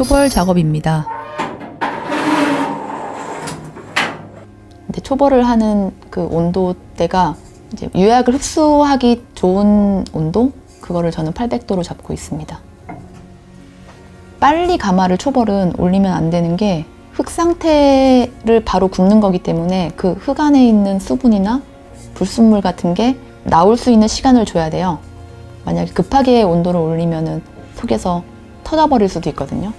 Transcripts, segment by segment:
초벌 작업입니다. 초벌을 하는 그 온도대가 이제 유약을 흡수하기 좋은 온도 그거를 저는 800도로 잡고 있습니다. 빨리 가마를 초벌은 올리면 안 되는 게 흙 상태를 바로 굽는 거기 때문에 그 흙 안에 있는 수분이나 불순물 같은 게 나올 수 있는 시간을 줘야 돼요. 만약에 급하게 온도를 올리면은 속에서 터져버릴 수도 있거든요.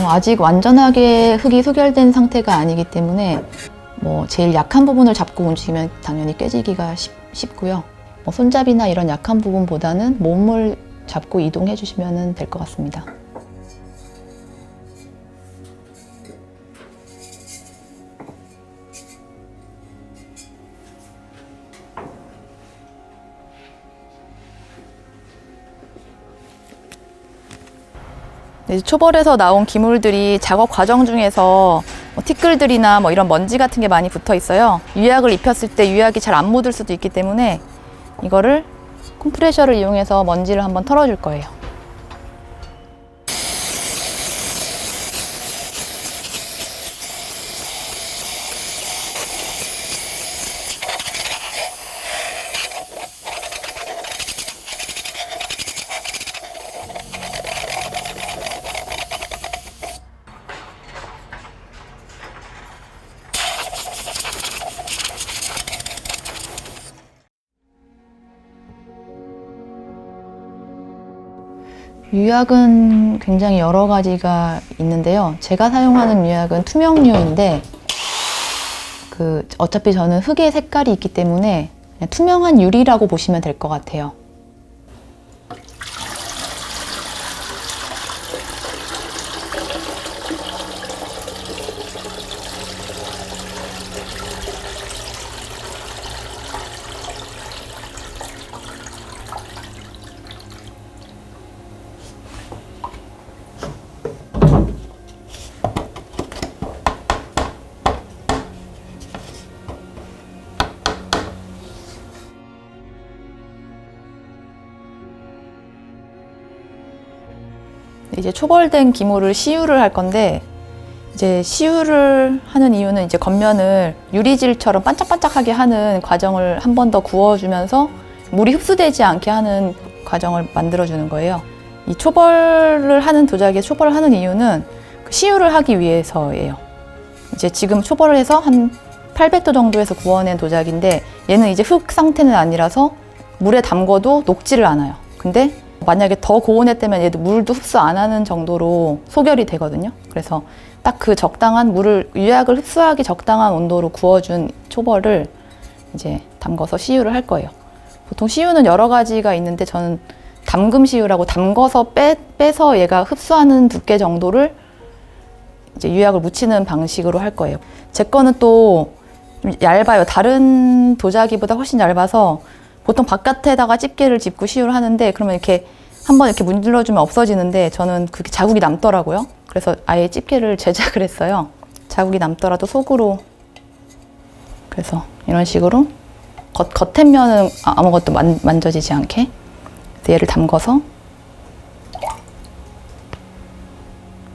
어, 아직 완전하게 흙이 소결된 상태가 아니기 때문에 뭐 제일 약한 부분을 잡고 움직이면 당연히 깨지기가 쉽, 쉽고요. 뭐 손잡이나 이런 약한 부분보다는 몸을 잡고 이동해 주시면 될 것 같습니다. 초벌에서 나온 기물들이 작업 과정 중에서 뭐 티끌들이나 뭐 이런 먼지 같은 게 많이 붙어 있어요. 유약을 입혔을 때 유약이 잘 안 묻을 수도 있기 때문에 이거를 컴프레셔를 이용해서 먼지를 한번 털어줄 거예요. 유약은 굉장히 여러 가지가 있는데요. 제가 사용하는 유약은 투명유인데 그 어차피 저는 흙의 색깔이 있기 때문에 투명한 유리라고 보시면 될 것 같아요. 이제 초벌된 기물을 시유를 할 건데 이제 시유를 하는 이유는 이제 겉면을 유리질처럼 반짝반짝하게 하는 과정을 한 번 더 구워주면서 물이 흡수되지 않게 하는 과정을 만들어주는 거예요. 이 초벌을 하는 도자기에 초벌을 하는 이유는 그 시유를 하기 위해서예요. 이제 지금 초벌을 해서 한 800도 정도에서 구워낸 도자기인데 얘는 이제 흙 상태는 아니라서 물에 담궈도 녹지를 않아요. 근데 만약에 더 고온했다면 얘도 물도 흡수 안 하는 정도로 소결이 되거든요. 그래서 딱 그 적당한 물을 유약을 흡수하기 적당한 온도로 구워준 초벌을 이제 담궈서 시유를 할 거예요. 보통 시유는 여러 가지가 있는데 저는 담금 시유라고 담궈서 빼, 빼서 얘가 흡수하는 두께 정도를 이제 유약을 묻히는 방식으로 할 거예요. 제 거는 또좀 얇아요. 다른 도자기보다 훨씬 얇아서 보통 바깥에다가 집게를 짚고 시유를 하는데 그러면 이렇게 한번 이렇게 문질러주면 없어지는데 저는 그게 자국이 남더라고요. 그래서 아예 집게를 제작을 했어요. 자국이 남더라도 속으로 그래서 이런 식으로 겉, 겉에 면은 아- 아무것도 만, 만져지지 않게 얘를 담궈서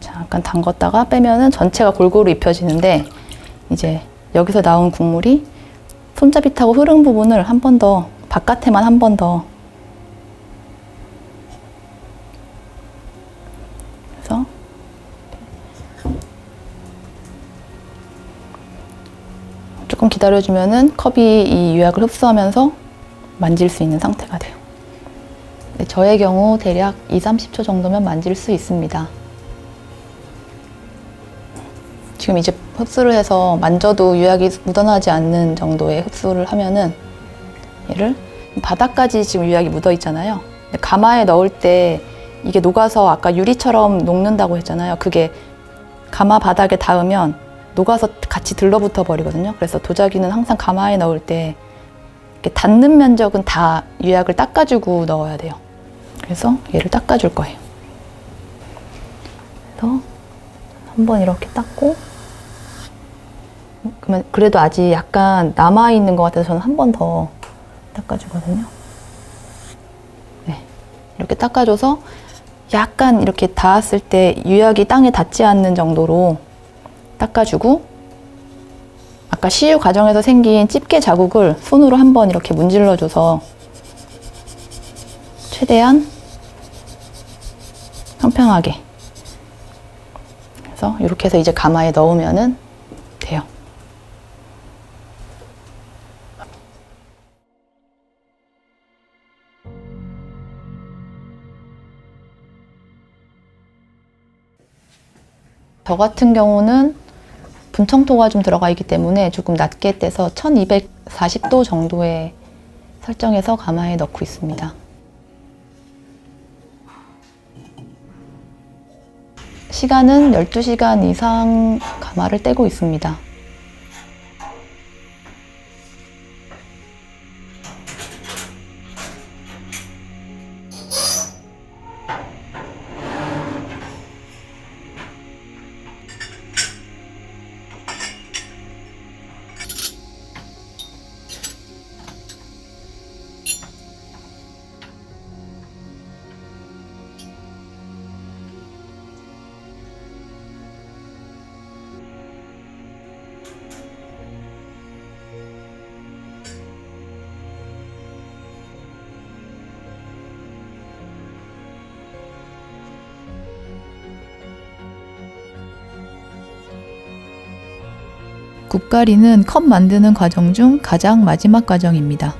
잠깐 담궜다가 빼면은 전체가 골고루 입혀지는데 이제 여기서 나온 국물이 손잡이 타고 흐른 부분을 한 번 더 바깥에만 한 번 더 그래서 조금 기다려주면은 컵이 이 유약을 흡수하면서 만질 수 있는 상태가 돼요. 네, 저의 경우 대략 2, 30초 정도면 만질 수 있습니다. 지금 이제 흡수를 해서 만져도 유약이 묻어나지 않는 정도의 흡수를 하면은 얘를 바닥까지 지금 유약이 묻어 있잖아요. 가마에 넣을 때 이게 녹아서 아까 유리처럼 녹는다고 했잖아요. 그게 가마 바닥에 닿으면 녹아서 같이 들러붙어 버리거든요. 그래서 도자기는 항상 가마에 넣을 때 닿는 면적은 다 유약을 닦아주고 넣어야 돼요. 그래서 얘를 닦아줄 거예요. 그래서 한번 이렇게 닦고 그러면 그래도 아직 약간 남아 있는 것 같아서 저는 한 번 더 닦아주거든요. 네, 이렇게 닦아줘서 약간 이렇게 닿았을 때 유약이 땅에 닿지 않는 정도로 닦아주고 아까 시유 과정에서 생긴 집게 자국을 손으로 한번 이렇게 문질러줘서 최대한 평평하게 그래서 이렇게 해서 이제 가마에 넣으면은 저 같은 경우는 분청토가 좀 들어가 있기 때문에 조금 낮게 떼서 1240도 정도에 설정해서 가마에 넣고 있습니다. 시간은 12시간 이상 가마를 떼고 있습니다. 국가리는 컵 만드는 과정 중 가장 마지막 과정입니다.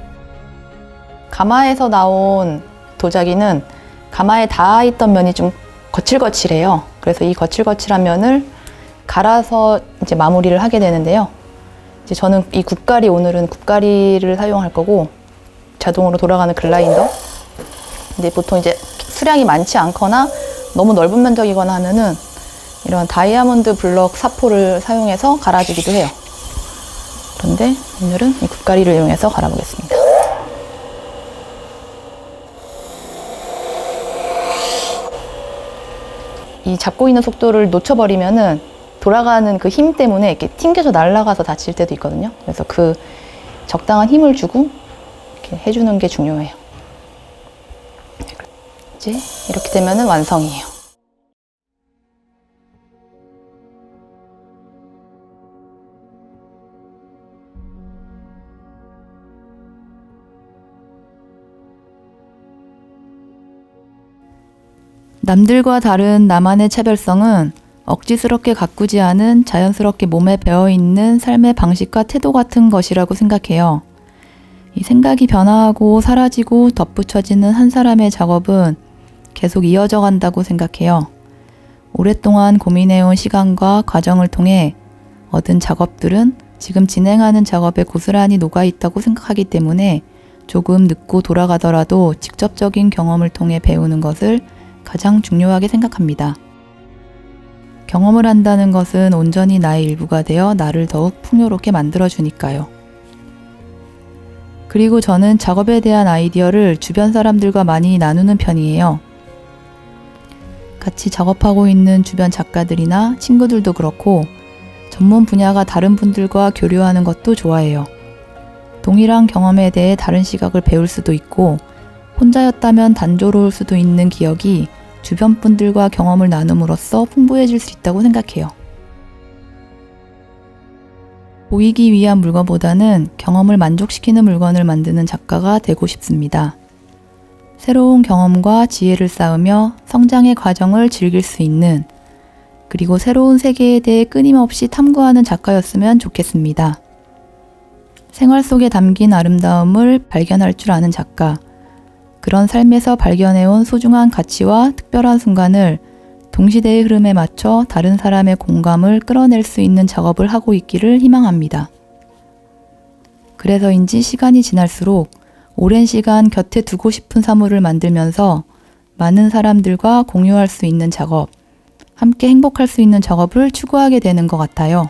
가마에서 나온 도자기는 가마에 닿아 있던 면이 좀 거칠거칠해요. 그래서 이 거칠거칠한 면을 갈아서 이제 마무리를 하게 되는데요. 이제 저는 이 국가리 오늘은 국가리를 사용할 거고 자동으로 돌아가는 글라인더. 근데 보통 이제 수량이 많지 않거나 너무 넓은 면적이거나 하면은 이런 다이아몬드 블럭 사포를 사용해서 갈아주기도 해요. 그런데 오늘은 이 국가리를 이용해서 갈아보겠습니다. 이 잡고 있는 속도를 놓쳐버리면은 돌아가는 그 힘 때문에 이렇게 튕겨져 날아가서 다칠 때도 있거든요. 그래서 그 적당한 힘을 주고 이렇게 해주는 게 중요해요. 이제 이렇게 되면은 완성이에요. 남들과 다른 나만의 차별성은 억지스럽게 가꾸지 않은 자연스럽게 몸에 배어 있는 삶의 방식과 태도 같은 것이라고 생각해요. 이 생각이 변화하고 사라지고 덧붙여지는 한 사람의 작업은 계속 이어져 간다고 생각해요. 오랫동안 고민해온 시간과 과정을 통해 얻은 작업들은 지금 진행하는 작업에 고스란히 녹아 있다고 생각하기 때문에 조금 늦고 돌아가더라도 직접적인 경험을 통해 배우는 것을 가장 중요하게 생각합니다. 경험을 한다는 것은 온전히 나의 일부가 되어 나를 더욱 풍요롭게 만들어주니까요. 그리고 저는 작업에 대한 아이디어를 주변 사람들과 많이 나누는 편이에요. 같이 작업하고 있는 주변 작가들이나 친구들도 그렇고 전문 분야가 다른 분들과 교류하는 것도 좋아해요. 동일한 경험에 대해 다른 시각을 배울 수도 있고 혼자였다면 단조로울 수도 있는 기억이 주변 분들과 경험을 나눔으로써 풍부해질 수 있다고 생각해요. 보이기 위한 물건보다는 경험을 만족시키는 물건을 만드는 작가가 되고 싶습니다. 새로운 경험과 지혜를 쌓으며 성장의 과정을 즐길 수 있는 그리고 새로운 세계에 대해 끊임없이 탐구하는 작가였으면 좋겠습니다. 생활 속에 담긴 아름다움을 발견할 줄 아는 작가. 그런 삶에서 발견해온 소중한 가치와 특별한 순간을 동시대의 흐름에 맞춰 다른 사람의 공감을 끌어낼 수 있는 작업을 하고 있기를 희망합니다. 그래서인지 시간이 지날수록 오랜 시간 곁에 두고 싶은 사물을 만들면서 많은 사람들과 공유할 수 있는 작업, 함께 행복할 수 있는 작업을 추구하게 되는 것 같아요.